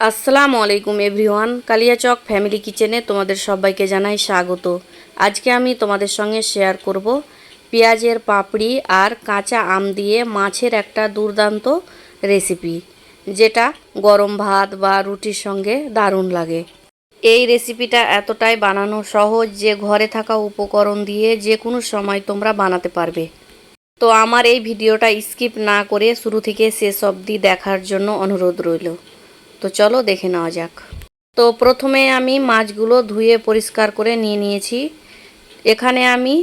আসসালামু আলাইকুম everyone Kaliachak family কিচেনে তোমাদের সবাইকে জানাই স্বাগত। আজকে আমি তোমাদের সঙ্গে শেয়ার করব পেঁয়াজের পাপড়ি আর কাঁচা আম দিয়ে মাছের একটা দুর্দান্ত রেসিপি, যেটা গরম ভাত বা রুটির সঙ্গে দারুণ লাগে। এই রেসিপিটা এতটাই বানানো সহজ যে ঘরে থাকা উপকরণ দিয়ে যে কোনো সময় তোমরা বানাতে পারবে। তো আমার এই ভিডিওটা স্কিপ না করে শুরু থেকে শেষ অবধি দেখার জন্য অনুরোধ রইল। তো চলো দেখে নেওয়া যাক। তো প্রথমে আমি মাছগুলো ধুয়ে পরিষ্কার করে নিয়ে নিয়েছি। এখানে আমি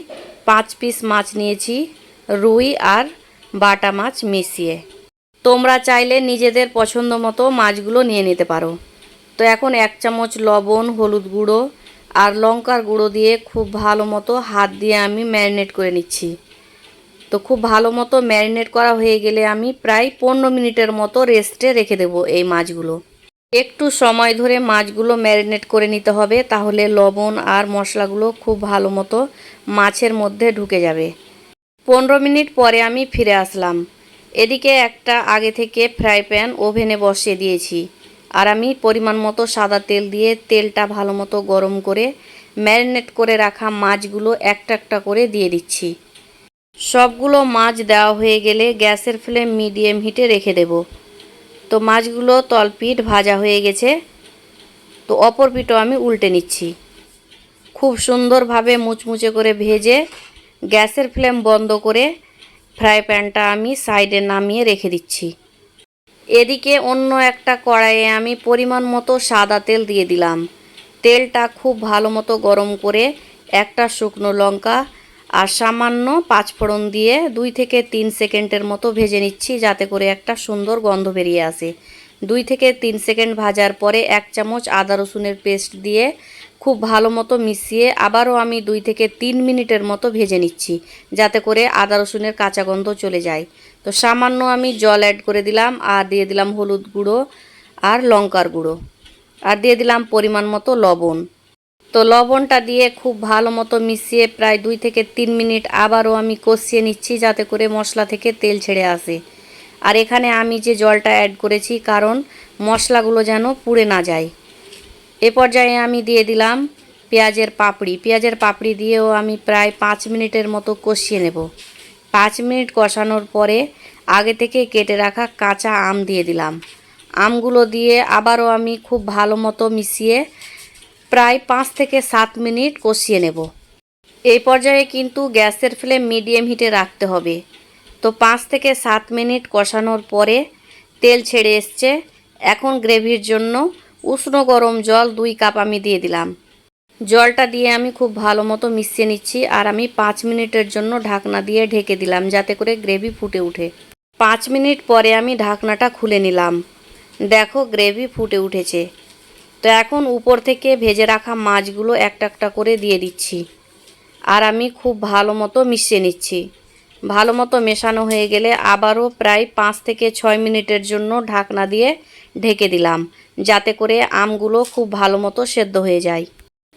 পাঁচ পিস মাছ নিয়েছি, রুই আর বাটা মাছ মিশিয়ে। তোমরা চাইলে নিজেদের পছন্দ মতো মাছগুলো নিয়ে নিতে পারো। তো এখন এক চামচ লবণ, হলুদ গুঁড়ো আর লঙ্কার গুঁড়ো দিয়ে খুব ভালো মতো হাত দিয়ে আমি ম্যারিনেট করে নিচ্ছি। তো খুব ভালো মতো ম্যারিনেট করা হয়ে গেলে আমি প্রায় পনেরো মিনিটের মতো রেস্টে রেখে দেব এই মাছগুলো। একটু সময় ধরে মাছগুলো ম্যারিনেট করে নিতে হবে, তাহলে লবণ আর মশলাগুলো খুব ভালো মতো মাছের মধ্যে ঢুকে যাবে। পনেরো মিনিট পরে আমি ফিরে আসলাম। এদিকে একটা আগে থেকে ফ্রাই প্যান ওভেনে বসিয়ে দিয়েছি। আর আমি পরিমাণ মতো সাদা তেল দিয়ে তেলটা ভালো মতো গরম করে ম্যারিনেট করে রাখা মাছগুলো একটা একটা করে দিয়ে দিচ্ছি। সবগুলো মাছ দেওয়া হয়ে গেলে গ্যাসের ফ্লেম মিডিয়াম হিটে রেখে দেব। তো মাছগুলো তলপিট ভাজা হয়ে গেছে। তো অপর পিঠও আমি উল্টে নিচ্ছি। খুব সুন্দরভাবে মুচমুচে করে ভেজে গ্যাসের ফ্লেম বন্ধ করে ফ্রাই প্যানটা আমি সাইডে নামিয়ে রেখে দিচ্ছি। এদিকে অন্য একটা কড়াইয়ে আমি পরিমাণ মতো সাদা তেল দিয়ে দিলাম। তেলটা খুব ভালো মতো গরম করে একটা শুকনো লঙ্কা আর সামান্য পাঁচফোড়ন দিয়ে দুই থেকে তিন সেকেন্ডের মতো ভেজে নিচ্ছি, যাতে করে একটা সুন্দর গন্ধ বেরিয়ে আসে। দুই থেকে তিন সেকেন্ড ভাজার পরে এক চামচ আদা রসুনের পেস্ট দিয়ে খুব ভালো মতো মিশিয়ে আবারও আমি দুই থেকে তিন মিনিটের মতো ভেজে নিচ্ছি, যাতে করে আদা রসুনের কাঁচা গন্ধ চলে যায়। তো সামান্য আমি জল অ্যাড করে দিলাম, আর দিয়ে দিলাম হলুদ গুঁড়ো আর লঙ্কার গুঁড়ো। আর দিয়ে দিলাম পরিমাণ মতো লবণ। তো লবণটা দিয়ে খুব ভালো মতো মিশিয়ে প্রায় দুই থেকে তিন মিনিট আবারও আমি কষিয়ে নিচ্ছি যাতে করে মশলা থেকে তেল ছেড়ে আসে। আর এখানে আমি যে জলটা অ্যাড করেছি, কারণ মশলাগুলো যেন পুড়ে না যায়। এ পর্যায়ে আমি দিয়ে দিলাম পেঁয়াজের পাপড়ি। পেঁয়াজের পাপড়ি দিয়েও আমি প্রায় পাঁচ মিনিটের মতো কষিয়ে নেব। পাঁচ মিনিট কষানোর পরে আগে থেকে কেটে রাখা কাঁচা আম দিয়ে দিলাম। আমগুলো দিয়ে আবারও আমি খুব ভালো মতো মিশিয়ে প্রায় পাঁচ থেকে সাত মিনিট কষিয়ে নেব। এই পর্যায়ে কিন্তু গ্যাসের ফ্লেম মিডিয়াম হিটে রাখতে হবে। তো পাঁচ থেকে সাত মিনিট কষানোর পরে তেল ছেড়ে এসছে। এখন গ্রেভির জন্য উষ্ণ গরম জল দুই কাপ আমি দিয়ে দিলাম। জলটা দিয়ে আমি খুব ভালো মতো মিশিয়ে নিচ্ছি আর আমি পাঁচ মিনিটের জন্য ঢাকনা দিয়ে ঢেকে দিলাম যাতে করে গ্রেভি ফুটে উঠে পাঁচ মিনিট পরে আমি ঢাকনাটা খুলে নিলাম। দেখো গ্রেভি ফুটে উঠেছে। তো এখন উপর থেকে ভেজে রাখা মাছগুলো একটা একটা করে দিয়ে দিচ্ছি। আর আমি খুব ভালো মতো মিশিয়ে নিচ্ছি। ভালো মতো মেশানো হয়ে গেলে আবারও প্রায় পাঁচ থেকে ছয় মিনিটের জন্য ঢাকনা দিয়ে ঢেকে দিলাম, যাতে করে আমগুলো খুব ভালো মতো সেদ্ধ হয়ে যায়।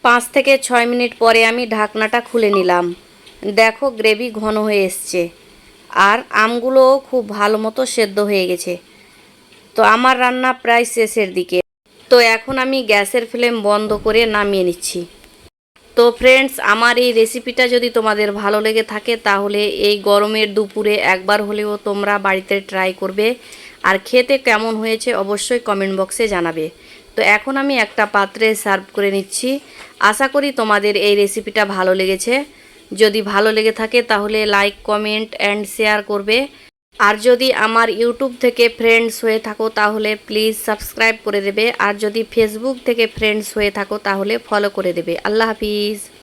পাঁচ থেকে ছয় মিনিট পরে আমি ঢাকনাটা খুলে নিলাম। দেখো গ্রেভি ঘন হয়ে এসছে। আর আমগুলোও খুব ভালো মতো সেদ্ধ হয়ে গেছে। তো আমার রান্না প্রায় শেষের দিকে। তো এখন আমি গ্যাসের ফ্লেম বন্ধ করে নামিয়ে নিচ্ছি। তো ফ্রেন্ডস, আমার এই রেসিপিটা যদি তোমাদের ভালো লেগে থাকে, তাহলে এই গরমের দুপুরে একবার হলেও তোমরা বাড়িতে ট্রাই করবে। আর খেতে কেমন হয়েছে অবশ্যই কমেন্ট বক্সে জানাবে। তো এখন আমি একটা পাত্রে সার্ভ করে নিচ্ছি। আশা করি তোমাদের এই রেসিপিটা ভালো লেগেছে। যদি ভালো লেগে থাকে, তাহলে লাইক, কমেন্ট, অ্যান্ড শেয়ার করবে। আর যদি আমার ইউটিউব থেকে ফ্রেন্ডস হয়ে থাকো, তাহলে প্লিজ সাবস্ক্রাইব করে দেবে। আর যদি ফেসবুক থেকে ফ্রেন্ডস হয়ে থাকো, তাহলে ফলো করে দেবে। আল্লাহ হাফিজ।